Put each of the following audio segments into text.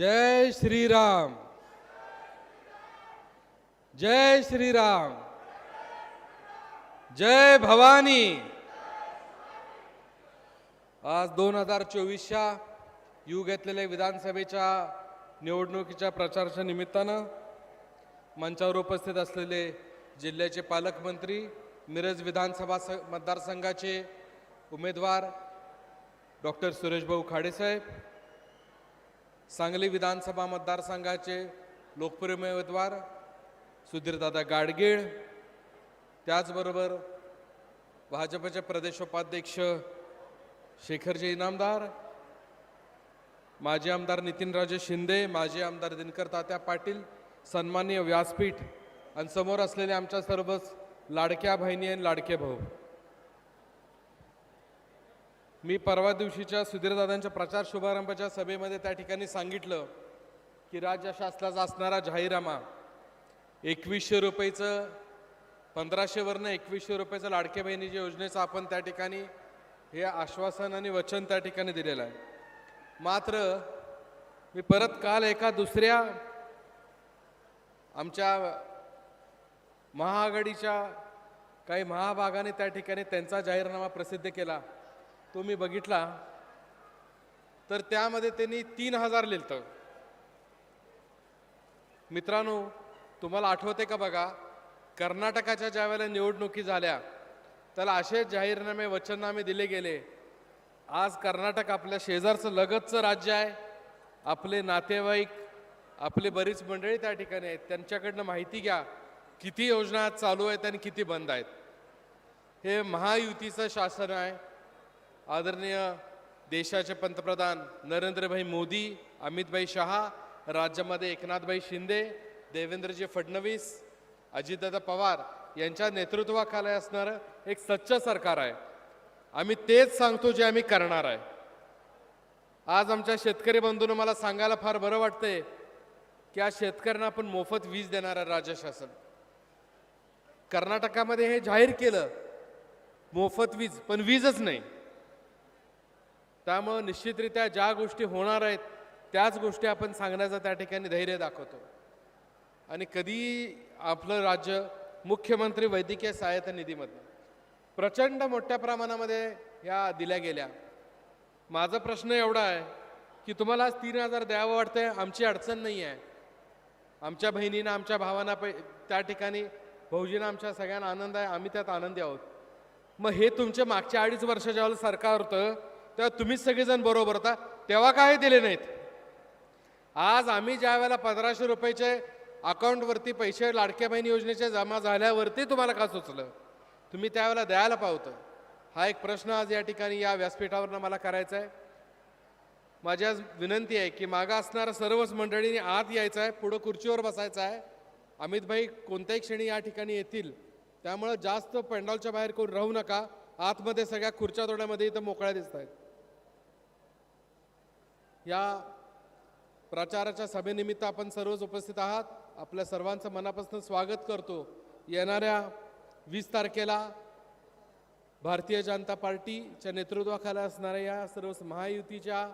जय श्रीराम। जय श्रीराम। जय भवानी। आज दोन हजार चोवीसच्या यू घेतलेल्या विधानसभेच्या निवडणुकीच्या प्रचाराच्या निमित्तानं मंचावर उपस्थित असलेले जिल्ह्याचे पालकमंत्री मिरज विधानसभा स मतदारसंघाचे उमेदवार डॉक्टर सुरेशभाऊ खाडेसाहेब सांगली विधानसभा मतदारसंघाचे लोकप्रिय उमेदवार सुधीरदादा गाडगीळ त्याचबरोबर भाजपचे प्रदेशोपाध्यक्ष शेखरजी इनामदार माजी आमदार नितीनराजे शिंदे माजी आमदार दिनकर तात्या पाटील सन्माननीय व्यासपीठ आणि समोर असलेले आमच्या सर्वच लाडक्या बहिणी आणि लाडके भाऊ. मी परवा दिवशीच्या सुधीरदादांच्या प्रचार शुभारंभाच्या सभेमध्ये त्या ठिकाणी सांगितलं की राज्य शासनाचा असणारा जाहीरामा एकवीसशे रुपयेचं पंधराशेवरनं एकवीसशे रुपयाचं लाडके बहिणीच्या योजनेचं आपण त्या ठिकाणी हे आश्वासन आणि वचन त्या ठिकाणी दिलेलं आहे. मात्र मी परत काल एका दुसऱ्या आमच्या महाआघाडीच्या काही महाभागाने त्या ठिकाणी त्यांचा जाहीरनामा प्रसिद्ध केला. तो मी बघितला तर त्यामध्ये त्यांनी तीन हजार लिहिलं मित्रांनो तुम्हाला आठवते का बघा कर्नाटकाच्या ज्या वेळेला निवडणुकी झाल्या त्याला असे जाहीरनामे वचननामे दिले गेले आज कर्नाटक आपल्या शेजारचं लगतचं राज्य आहे आपले नातेवाईक आपली बरीच मंडळी त्या ठिकाणी आहेत त्यांच्याकडनं माहिती घ्या किती योजना चालू आहेत आणि किती बंद आहेत. हे महायुतीचं शासन आहे आदरणीय देशाचे पंतप्रधान नरेंद्रभाई मोदी अमितभाई शहा राज्यामध्ये एकनाथभाई शिंदे देवेंद्रजी फडणवीस अजितदादा पवार यांच्या नेतृत्वाखाली असणारं एक सच्च सरकार आहे. आम्ही तेच सांगतो जे आम्ही करणार आहे. आज आमच्या शेतकरी बंधूंनो मला सांगायला फार बरं वाटतंय की आज शेतकऱ्यांना आपण मोफत वीज देणार आहे राज्य शासन. कर्नाटकामध्ये हे जाहीर केलं मोफत वीज पण वीजच नाही. त्यामुळं निश्चितरित्या ज्या गोष्टी होणार आहेत त्याच गोष्टी आपण सांगण्याचं त्या ठिकाणी धैर्य दाखवतो. आणि कधी आपलं राज्य मुख्यमंत्री वैद्यकीय सहायता निधीमधनं प्रचंड मोठ्या प्रमाणामध्ये ह्या दिल्या गेल्या. माझा प्रश्न एवढा आहे की तुम्हाला आज तीन हजार द्यावं वाटतंय? आमची अडचण नाही आहे आमच्या बहिणींना आमच्या भावांना पै त्या ठिकाणी भाऊजींना आमच्या सगळ्यांना आनंद आहे. आम्ही त्यात आनंदी आहोत. मग हे तुमच्या मागच्या अडीच वर्षाच्या सरकार होतं. तेव्हा तुम्हीच सगळेजण बरोबर होता. तेव्हा काय दिले नाहीत. आज आम्ही ज्या वेळेला पंधराशे रुपयाचे अकाउंटवरती पैसे लाडक्या बहिणी योजनेचे जमा झाल्यावरती तुम्हाला का सुचलं? तुम्ही त्यावेळेला द्यायला पावतं. हा एक प्रश्न आज या ठिकाणी या व्यासपीठावरनं मला करायचा आहे माझी आज विनंती आहे की मागं असणाऱ्या सर्वच मंडळींनी आत यायचं आहे पुढं खुर्चीवर बसायचं आहे अमितभाई कोणत्याही क्षणी या ठिकाणी येतील. त्यामुळं जास्त पेंडॉलच्या बाहेर कोण राहू नका. आतमध्ये सगळ्या खुर्च्या तोड्यामध्ये इथं मोकळ्या दिसत आहेत या प्रचाराच्या सभेनिमित्त आपण सर्वच उपस्थित आहात. आपल्या सर्वांचं मनापासून स्वागत करतो. येणाऱ्या वीस तारखेला भारतीय जनता पार्टीच्या नेतृत्वाखाली असणाऱ्या या सर्वच महायुतीच्या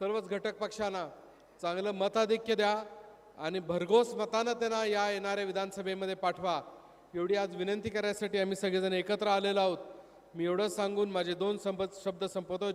सर्वच घटक पक्षांना चांगलं मताधिक्य द्या आणि भरघोस मतानं त्यांना या येणाऱ्या विधानसभेमध्ये पाठवा. एवढी आज विनंती करायसाठी आम्ही सगळेजण एकत्र आलेलो आहोत. मी एवढंच सांगून माझे दोन संप शब्द संपवतो.